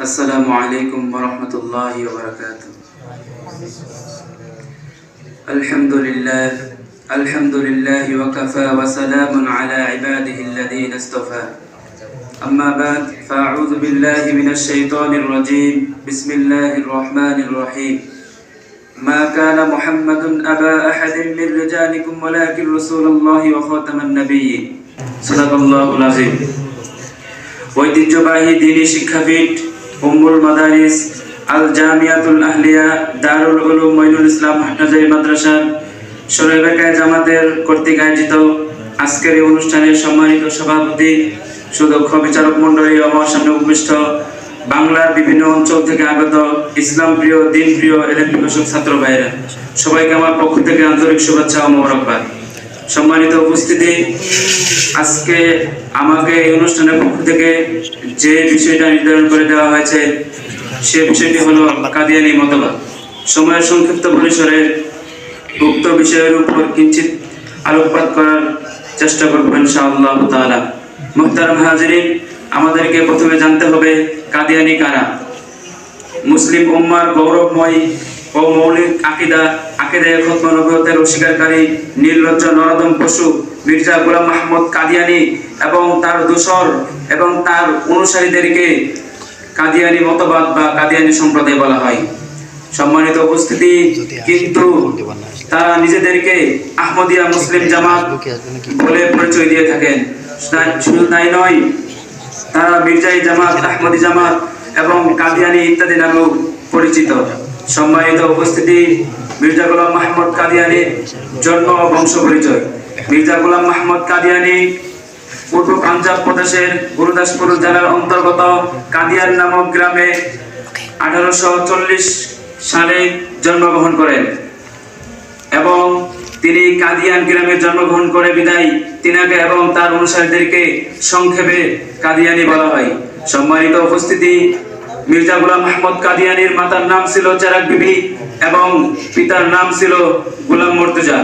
السلام عليكم ورحمة الله وبركاته الحمد لله الحمد لله وكفى وسلام على عباده الذين اصطفى أما بعد فأعوذ بالله من الشيطان الرجيم بسم الله الرحمن الرحيم ما كان محمد أبا أحد من رجالكم ولكن رسول الله وخاتم النبيين صدق الله العظيم ঐতিহ্যবাহী দিনী শিক্ষাপীঠ উম্মুল মাদারিস আল জামিয়াতুল আহলিয়া দারুল উলুম মঈনুল ইসলাম হাটহাজারী মাদ্রাসা সরাইবাকায় জামাতের কর্তৃক আয়োজিত আজকের এই অনুষ্ঠানের সম্মানিত সভাপতি, সুদক্ষ বিচারক মণ্ডলী আমার সামনে উপবিষ্ট বাংলার বিভিন্ন অঞ্চল থেকে আগত ইসলাম প্রিয় দিন প্রিয় পিপাসক ছাত্র ভাইয়েরা, সবাইকে আমার পক্ষ থেকে আন্তরিক শুভেচ্ছা ও মোবারকবাদ। সম্মানিত উপস্থিতি, আজকে আমাকে এই অনুষ্ঠানের পক্ষ থেকে যে বিষয়টা নির্ধারণ করে দেওয়া হয়েছে, সে বিষয়টি হলো কাদিয়ানি মতবাদ। সময়ের সংক্ষিপ্ত পরিসরে উক্ত বিষয়ের উপর কিঞ্চিত আলোকপাত করার চেষ্টা করব ইনশাআল্লাহ তাআলা। মুহতারাম হাজিরিন আমাদেরকে প্রথমে জানতে হবে কাদিয়ানি কারা? মুসলিম উম্মার গৌরবময় ও মৌলিক আকিদা আকিদায় খতম নবুয়তের অস্বীকারী নির্লজ্জ নরদম পশু মির্জা মাহমুদ কাদিয়ানি এবং তার দোসর এবং তার অনুসারীদেরকে কাদিয়ানি মতবাদ বা কাদিয়ানি সম্প্রদায় বলা হয়। সম্মানিত উপস্থিতি, কিন্তু তারা নিজেদেরকে আহমদিয়া মুসলিম জামাত বলে পরিচয় দিয়ে থাকেন। তাই নয়, তারা মির্জাই জামাত, আহমদি জামাত এবং কাদিয়ানি ইত্যাদি নামেও পরিচিত। সম্মানিত উপস্থিতি মির্জা গোলাম মাহমুদ কাদিয়ানির জন্ম ও বংশ পরিচয়। মির্জা গোলাম মাহমুদ কাদিয়ানি পূর্ব পাঞ্জাব প্রদেশের গুরুদাসপুর জেলার অন্তর্গত কাদিয়ান নামক গ্রামে আঠারোশো চল্লিশ সালে জন্মগ্রহণ করেন এবং তিনি কাদিয়ান গ্রামে জন্মগ্রহণ করে বিদায় তিনাকে এবং তার অনুসারীদেরকে সংক্ষেপে কাদিয়ানি বলা হয়। সম্মানিত উপস্থিতি মির্জা গোলাম মাহমুদ কাদিয়ানির মাতার নাম ছিল চেরাক বিবি এবং পিতার নাম ছিল গুলাম মর্তুজা।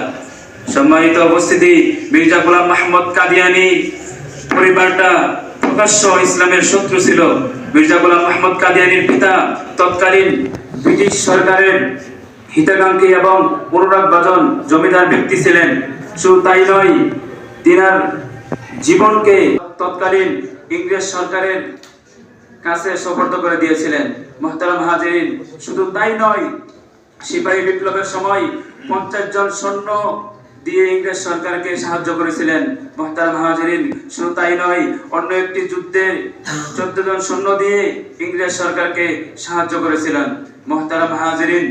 সম্মানিত উপস্থিতি, মির্জা গোলাম মাহমুদ কাদিয়ানি পরিবারটা প্রকাশ্য ইসলামের শত্রু ছিল। মির্জা গোলাম মাহমুদ কাদিয়ানির পিতা তৎকালীন ব্রিটিশ সরকারের হিতাকাঙ্ক্ষী এবং অনুরাগ বাজন জমিদার ব্যক্তি ছিলেন। শুধু তাই নয়, তিনার জীবনকে তৎকালীন ইংরেজ সরকারের কাছে সোপর্দ করে দিয়েছিলেন। মোহতারাম হাজিরিন, শুধু তাই নয়, সিপাহী বিপ্লবের সময় পঞ্চাশ জন সৈন্য দিয়ে ইংরেজ সরকারকে সাহায্য করেছিলেন। মোহতারাম হাজিরিন, শুধু তাই নয়, অন্য একটি যুদ্ধে চোদ্দ জন সৈন্য দিয়ে ইংরেজ সরকারকে সাহায্য করেছিলেন। মোহতারাম হাজিরিন,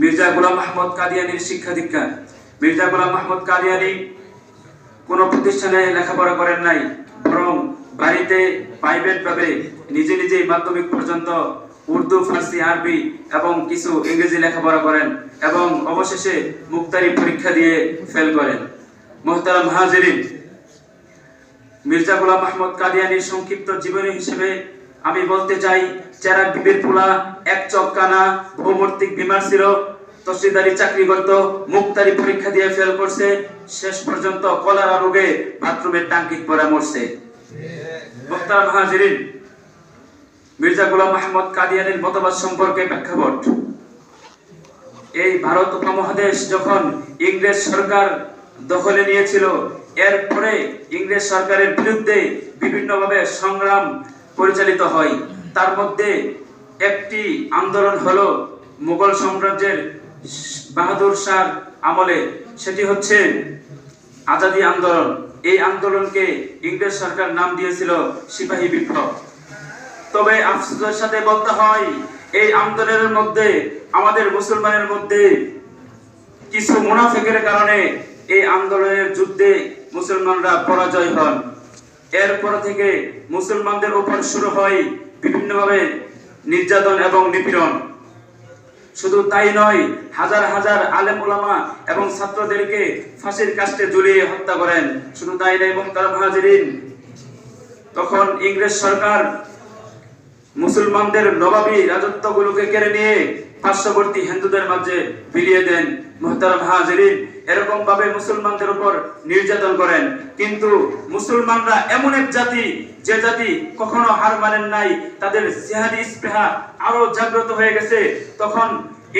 মির্জা গোলাম মাহমুদ কাদিয়ানির শিক্ষা দীক্ষা। মির্জা গোলাম মাহমুদ কাদিয়ানি কোন প্রতিষ্ঠানে লেখাপড়া করেন নাই। বাড়িতে প্রাইভেট ভাবে নিজে নিজেই মাধ্যমিক পর্যন্ত উর্দু, ফার্সি, আরবি এবং কিছু ইংরেজি লেখাপড়া করেন এবং অবশেষে মুক্তারি পরীক্ষা দিয়ে ফেল করেন। মোহতারাম হাজিরিন, মির্জা গোলাম মাহমুদ কাদিয়ানির সংক্ষিপ্ত জীবনী হিসেবে আমি বলতে চাই, চেরা বিবির পোলা, এক চক্কানা ভৌমূর্তিক বিমার ছিল তসিদারি চাকরি করত, মুক্তারি পরীক্ষা দিয়ে ফেল করছে, শেষ পর্যন্ত কলারা রোগে বাথরুমের টাঙ্কিত পরে মরছে। মোহতারাম হাজিরিন মির্জা গোলাম মাহমুদ কাদিয়ানির মতবাদ সম্পর্কে প্রেক্ষাপট। এই ভারত উপমহাদেশ যখন ইংরেজ সরকার দখলে নিয়েছিল, এরপরে ইংরেজ সরকারের বিরুদ্ধে বিভিন্নভাবে সংগ্রাম পরিচালিত হয়। তার মধ্যে একটি আন্দোলন হলো মুঘল সাম্রাজ্যের বাহাদুর শাহ আমলে, সেটি হচ্ছে আজাদি আন্দোলন। এই আন্দোলনকে ইংরেজ সরকার নাম দিয়েছিল সিপাহী বিপ্লব। তবে আফসোসের সাথে বলতে হয়, এই আন্দোলনের মধ্যে, আমাদের মুসলমানের মধ্যে কিছু মুনাফিকের কারণে এই আন্দোলনের যুদ্ধে মুসলমানরা পরাজয় হন। এরপর থেকে মুসলমানদের উপর শুরু হয় বিভিন্নভাবে নির্যাতন এবং নিপীড়ন। শুধু তাই নয়, হাজার হাজার আলেম ওলামা এবং ছাত্রদেরকে ফাঁসির কাস্টে ঝুলিয়ে হত্যা করেন। শুধু তাই নয়, এবং তার মহাজিরিন, তখন ইংরেজ সরকার মুসলমানদের নবাবী রাজত্বগুলোকে কেড়ে নিয়ে পার্শ্ববর্তী হিন্দুদের মাঝে বিলিয়ে দেন। মোহতারাম হাজিরিন এরকম ভাবে মুসলমানদের উপর নির্যাতন করেন। কিন্তু মুসলমানরা এমন এক জাতি, যে জাতি কখনো হার মানেন নাই, তাদের জিহাদি স্পৃহা আরও জাগ্রত হয়ে গেছে। তখন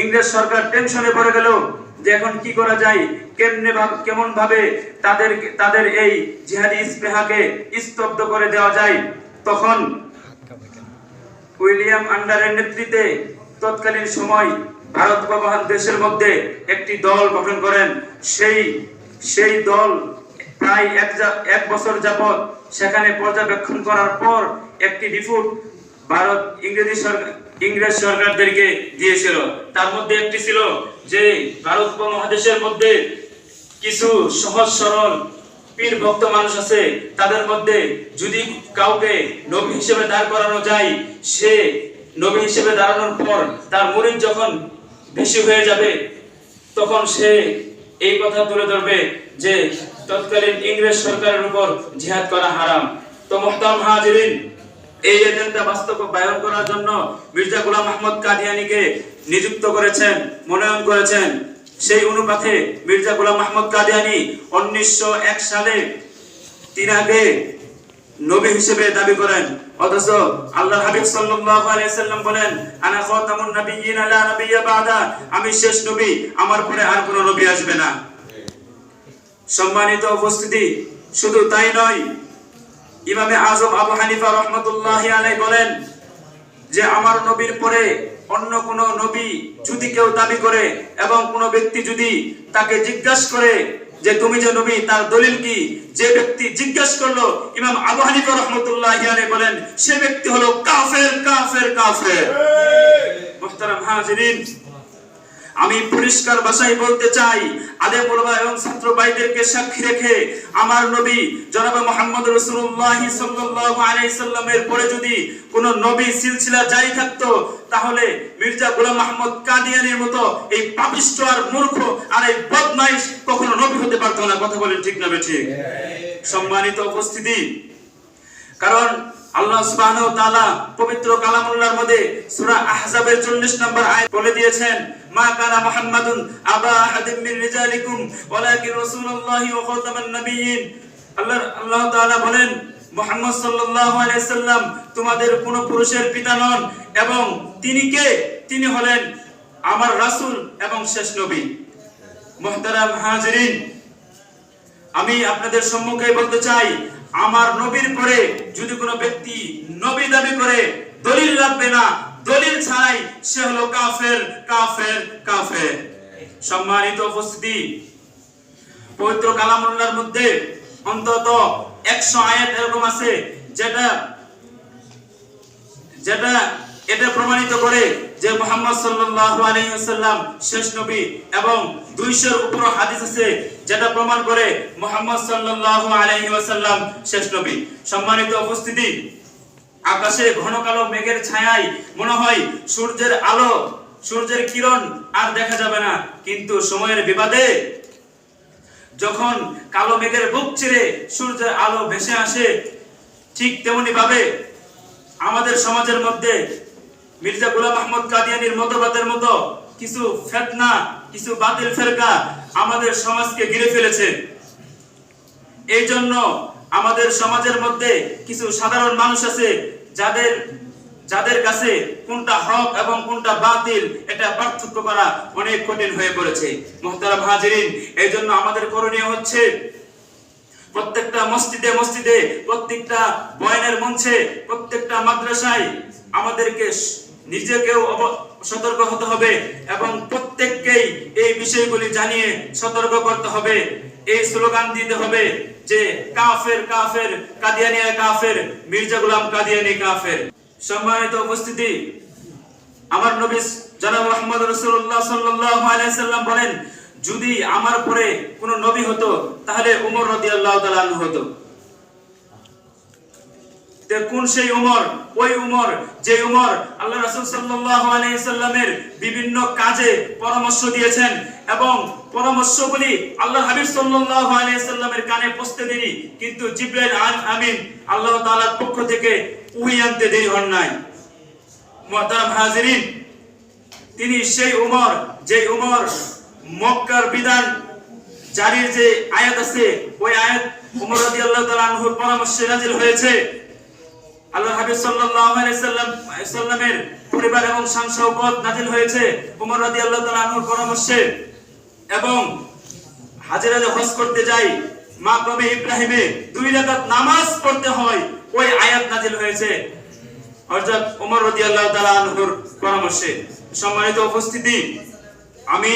ইংরেজ সরকার টেনশনে পড়ে গেল যে এখন কি করা যায়, কেমনে কেমন ভাবে তাদের তাদের এই জিহাদি স্পৃহাকে স্তব্ধ করে দেওয়া যায়। তখন উইলিয়াম আন্ডারের নেতৃত্বে তৎকালীন সময় ভারত মহান দেশের মধ্যে একটি দল গঠন করেন। সেই সেই দল প্রায় এক এক বছর যাবত সেখানে পর্যবেক্ষণ করার পর একটি রিপোর্ট ভারত ইংরেজি সরকার, ইংরেজ সরকারদেরকে দিয়েছিল। তার মধ্যে একটি ছিল যে, ভারত উপমহাদেশের মধ্যে কিছু সহজ সরল পীর ভক্ত মানুষ আছে, তাদের মধ্যে যদি কাউকে নবী হিসেবে দাঁড় করানো যায়, সে নবী হিসেবে দাঁড়ানোর পর তার মুরিদ যখন বেশি হয়ে যাবে, তখন সে এই কথা তুলে ধরবে যে তৎকালীন ইংরেজ সরকারের উপর জিহাদ করা হারাম। তো মোহতাম হাজিরিন, এই এজেন্ডা বাস্তবায়ন করার জন্য মির্জা গোলাম আহমদ কাদিয়ানিকে নিযুক্ত করেছেন, মনোনয়ন করেছেন। সেই অনুপাতে মির্জা গোলাম আহমদ কাদিয়ানি উনিশশো এক সালে তিনাকে নবী হিসেবে দাবি করেন। অথচ আল্লাহ হাবিব সাল্লাল্লাহু আলাইহি সাল্লাম বলেন, আনা খাতামুন নাবিয়্যিন লা নাবিয়্যা বাদা। আমি শেষ নবী, আমার পরে আর কোনো নবী আসবে না। সম্মানিত উপস্থিতি, শুধু তাই নয়, ইমামে আজম আবু হানিফা রহমতুল্লাহ আলাই বলেন যে, আমার নবীর পরে অন্য কোন নবী যদি কেউ দাবি করে এবং কোন ব্যক্তি যদি তাকে জিজ্ঞাসা করে যে তুমি যে নবী তার দলিল কি? যে ব্যক্তি জিজ্ঞেস করল ইমাম আবু হানিফা রহমতুল্লাহ বলেন সে ব্যক্তি হলো কাফের কাফের কাফের। মোহতারাম হাজিরিন আমি পরিষ্কার ভাষায় বলতে চাই আলেম ওলামা এবং ছাত্র ভাইদেরকে সাক্ষী রেখে আমার নবী জনাবে মোহাম্মদ রাসূলুল্লাহ সাল্লাল্লাহু আলাইহি সাল্লামের পরে যদি কোন নবী সিলসিলা জারি থাকতো তাহলে মির্জা গোলাম আহমদ কাদিয়ানির মতো এই পাপিষ্ঠ আর মূর্খ আর এই বদমাইশ কখনো নবী হতে পারতো না। কথা বলেন ঠিক না ঠিক? সম্মানিত উপস্থিতি। কারণ আল্লাহ সুবহানাহু ওয়া তাআলা পবিত্র কালামুল্লাহর মধ্যে সূরা আহজাবের 40 নম্বর আয়াত বলে দিয়েছেন, মা কানা মুহাম্মাদুন আবা আহাদিন মিন রিজালিকুম, ওয়ালাকিন রাসূলুল্লাহি ওয়া খাতামান নাবিয়্যিন। আল্লাহ আল্লাহ তাআলা বলেন, মুহাম্মদ সাল্লাল্লাহু আলাইহি সাল্লাম তোমাদের কোন পুরুষের পিতা নন এবং তিনি কে? তিনি হলেন আমার রাসূল এবং শেষ নবী। মুহতারাম হাজিরিন, আমি আপনাদের সম্মুখে বলতে চাই আমার নবীর পরে যদি কোনো ব্যক্তি নবী দাবি করে, দলিল লাগবে না, দলিল ছাড়াই সে হলো কাফের কাফের কাফের। সম্মানিত উপস্থিতি, পবিত্র কালামুল্লাহর মধ্যে অন্তত একশো আয়াত এরকম আছে, যেটা যেটা এটা প্রমাণিত করে যে মোহাম্মদ সাল্লাল্লাহু আলাইহি ওয়াসাল্লাম শেষ নবী এবং 200 এর উপর হাদিস আছে যেটা প্রমাণ করে মোহাম্মদ সাল্লাল্লাহু আলাইহি ওয়াসাল্লাম শেষ নবী। সম্মানিত উপস্থিতি, আকাশে ঘন কালো মেঘের ছায়ায় মনে হয় সূর্যের আলো, সূর্যের কিরণ আর দেখা যাবে না। কিন্তু সময়ের বিবাদে যখন কালো মেঘের বুক চিরে সূর্যের আলো ভেসে আসে, ঠিক তেমনি ভাবে আমাদের সমাজের মধ্যে মির্জা গোলাম আহমদ কাদিয়ানির মতবাদের মতো কিছু ফেতনা, কিছু বাতিল ফেরকা আমাদের সমাজকে ঘিরে ফেলেছে। এই জন্য আমাদের সমাজের মধ্যে কিছু সাধারণ মানুষ আছে যাদের যাদের কাছে কোনটা হক এবং কোনটা বাতিল এটা পার্থক্য করা অনেক কঠিন হয়ে পড়েছে। মোহতারাম হাজিরিন এই জন্য আমাদের করণীয় হচ্ছে প্রত্যেকটা মসজিদে মসজিদে প্রত্যেকটা বয়নের মঞ্চে, প্রত্যেকটা মাদ্রাসায় আমাদেরকে নিজেকেও সতর্ক হতে হবে এবং প্রত্যেককেই এই বিষয়গুলি জানিয়ে সতর্ক করতে হবে। এই স্লোগান দিতে হবে যে, কাফের কাফের কাদিয়ানিয়া কাফের, মির্জা গোলাম কাদিয়ানি কাফের। সম্মানিত উপস্থিতি, আমার নবী জনাব মুহাম্মদ রাসূলুল্লাহ সাল্লাল্লাহু বলেন, যদি আমার পরে কোন নবী হতো, তাহলে উমর রাদিয়াল্লাহু তাআলা হতো। কোন সেই উমর, ওই উমর, যে উমর আল্লাহ রাসূল সাল্লাল্লাহু আলাইহি সাল্লামের বিভিন্ন কাজে পরামর্শ দিয়েছেন এবং পরামর্শগুলি আল্লাহ হাবিব সাল্লাল্লাহু আলাইহি সাল্লামের কানে পৌঁছতে দেরি কিন্তু জিবরাইল আল- আমিন আল্লাহ তাআলার পক্ষ থেকে উহি আনতে দেরি হন নাই। মুহতারাম হাজিরিন, তিনি সেই উমর, যে উমর মক্কার বিধান জারির যে আয়াত আছে, ওই আয়াত উমর রাদিয়াল্লাহু তাআলা আনহুর পরামর্শে নাযিল হয়েছে। আল্লাহ হাবিব সাল্লাল্লাহু আলাইহি সাল্লাম, সাল্লামের পরিবার এবং হয়েছে রাদিয়াল্লাহু পরামর্শে। এবং হাজিরা হজ করতে যাই ইব্রাহিমে দুই রাকাত নামাজ পড়তে হয়, ওই আয়াত হয়েছে। অর্থাৎ ওমর রাদিয়াল্লাহু তাআলা পরামর্শে। সম্মানিত উপস্থিতি, আমি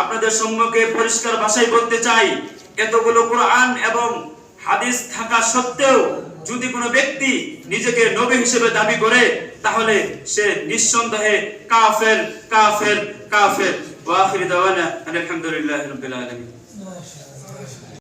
আপনাদের সম্মুখে পরিষ্কার ভাষায় বলতে চাই, এতগুলো কোরআন এবং হাদিস থাকা সত্ত্বেও যদি কোনো ব্যক্তি নিজেকে নবী হিসেবে দাবি করে, তাহলে সে নিঃসন্দেহে কাফের কাফের কাফের। ওয়াখির দাওয়ানা আলহামদুলিল্লাহি রাব্বিল আলামিন।